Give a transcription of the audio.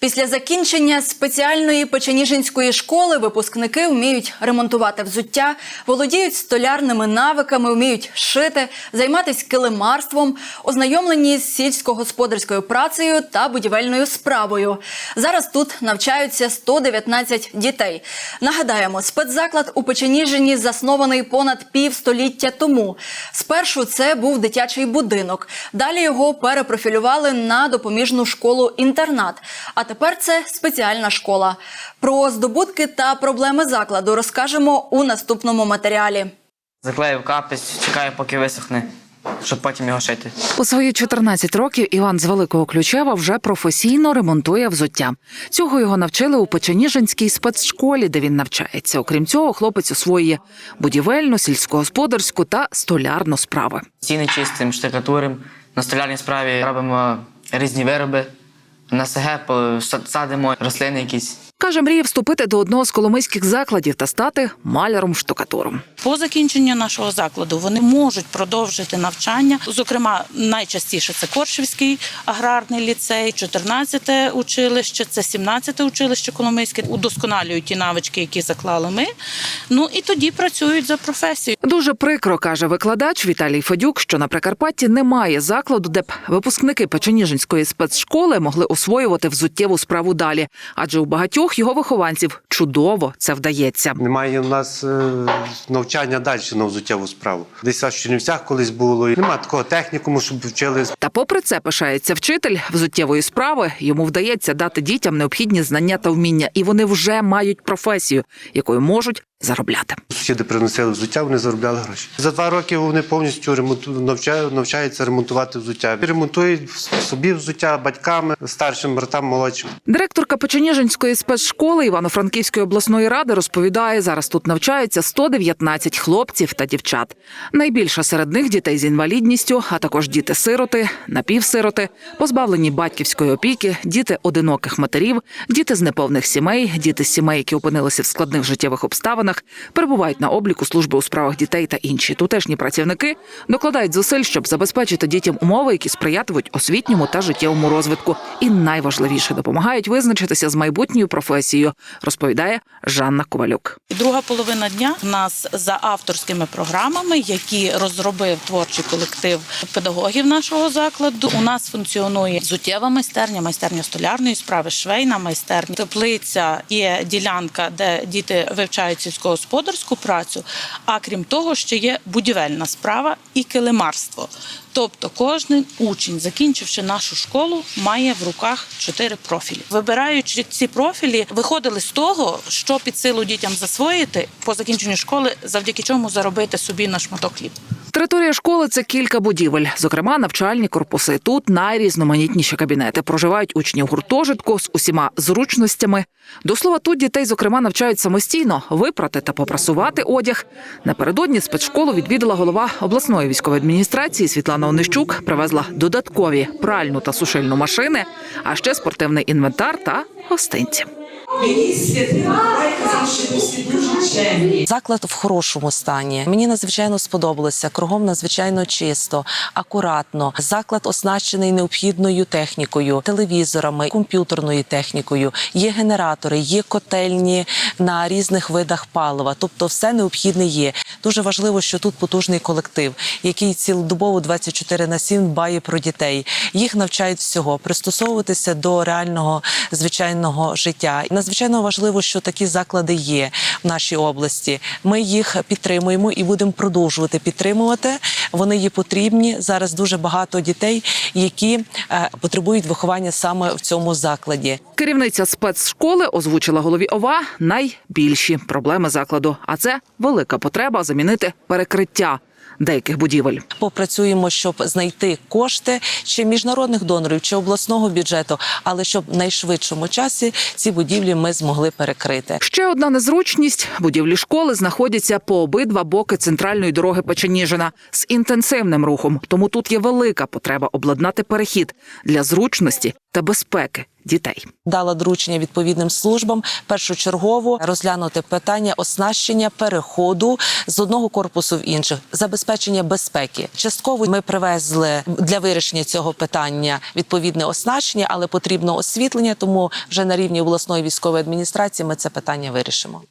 Після закінчення спеціальної печеніжинської школи випускники вміють ремонтувати взуття, володіють столярними навиками, вміють шити, займатися килимарством, ознайомлені з сільськогосподарською працею та будівельною справою. Зараз тут навчаються 119 дітей. Нагадаємо, спецзаклад у Печеніжині заснований понад півстоліття тому. Спершу це був дитячий будинок. Далі його перепрофілювали на допоміжну школу-інтернат. А тепер це спеціальна школа. Про здобутки та проблеми закладу розкажемо у наступному матеріалі. Заклеїв капець, чекаю, поки висохне, щоб потім його шити. У свої 14 років Іван з Великого Ключева вже професійно ремонтує взуття. Цього його навчили у Печеніжинській спецшколі, де він навчається. Окрім цього, хлопець освоює будівельну, сільськогосподарську та столярну справи. Стіни чистим, штукатурим. На столярній справі робимо різні вироби. На СГ садимо рослини якісь. Каже, мріє вступити до одного з коломийських закладів та стати маляром-штукатуром. По закінченню нашого закладу вони можуть продовжити навчання. Зокрема, найчастіше це Коршівський аграрний ліцей, 14 училище, це 17 училище Коломийське. Удосконалюють ті навички, які заклали ми. Ну і тоді працюють за професією. Дуже прикро каже викладач Віталій Федюк, що на Прикарпатті немає закладу, де б випускники Печеніжинської спецшколи могли освоювати взуттєву справу далі, адже у багатьох його вихованців чудово це вдається. Немає у нас е, навчання далі на взуттєву справу. Десь в Чернівцях колись було. Немає такого технікуму, щоб вчили Та попри це пишається вчитель взуттєвої справи. Йому вдається дати дітям необхідні знання та вміння, і вони вже мають професію, якою можуть заробляти. Сусіди приносили взуття, вони заробляли гроші. За два роки вони повністю ремонту навчають, навчаються ремонтувати взуття. Ремонтують собі взуття батьками, старшим братам, молодшим. Директорка Печеніжинської спецшколи Івано-Франківської обласної ради розповідає, зараз тут навчаються 119 хлопців та дівчат. Найбільше серед них дітей з інвалідністю, а також діти-сироти, напівсироти, позбавлені батьківської опіки, діти одиноких матерів, діти з неповних сімей, діти з сімей, які опинилися в складних життєвих обставинах, перебувають на обліку служби у справах дітей та інші. Тутешні працівники докладають зусиль, щоб забезпечити дітям умови, які сприятимуть освітньому та життєвому розвитку. І найважливіше допомагають визначитися з майбутньою професією, розповідає Жанна Ковалюк. Друга половина дня в нас за авторськими програмами, які розробив творчий колектив педагогів нашого закладу. У нас функціонує взуттєва майстерня, майстерня столярної справи, швейна майстерня, теплиця є ділянка, де діти вивчають сільськогосподарську працю. А крім того, ще є будівельна справа і килимарство. Тобто кожен учень, закінчивши нашу школу, має в руках чотири профілі. Вибираючи ці профілі, виходили з того, що під силу дітям засвоїти по закінченню школи, завдяки чому заробити собі на шматок хліб. Територія школи це кілька будівель, зокрема навчальні корпуси. Тут найрізноманітніші кабінети. Проживають учні в гуртожитку з усіма зручностями. До слова, тут дітей, зокрема, навчають самостійно випрати та попрасувати одяг. Напередодні спецшколу відвідала голова обласної військової адміністрації Світлана Онищук. Привезла додаткові пральну та сушильну машини, а ще спортивний інвентар та гостинці. Мені Світлана що всі дуже чемні. Заклад в хорошому стані. Мені надзвичайно сподобалося. Кругом надзвичайно чисто, акуратно. Заклад оснащений необхідною технікою, телевізорами, комп'ютерною технікою. Є генератори, є котельні на різних видах палива. Тобто, все необхідне є. Дуже важливо, що тут потужний колектив, який цілодобово 24 на 7 дбає про дітей. Їх навчають всього пристосовуватися до реального звичайного життя. Надзвичайно важливо, що такі заклади є в нашій області. Ми їх підтримуємо і будемо продовжувати підтримувати. Вони є потрібні зараз. Дуже багато дітей, які е, потребують виховання саме в цьому закладі. Керівниця спецшколи озвучила голові ОВА найбільші проблеми закладу. А це велика потреба замінити перекриття деяких будівель. Попрацюємо, щоб знайти кошти чи міжнародних донорів, чи обласного бюджету, але щоб в найшвидшому часі ці будівлі ми змогли перекрити. Ще одна незручність: будівлі школи знаходяться по обидва боки центральної дороги Печеніжина з інтенсивним рухом. Тому тут є велика потреба обладнати перехід для зручності та безпеки дітей. Дала доручення відповідним службам першочергово розглянути питання оснащення переходу з одного корпусу в інших, забезпечення безпеки. Частково ми привезли для вирішення цього питання відповідне оснащення, але потрібно освітлення. Тому вже на рівні обласної військової адміністрації ми це питання вирішимо.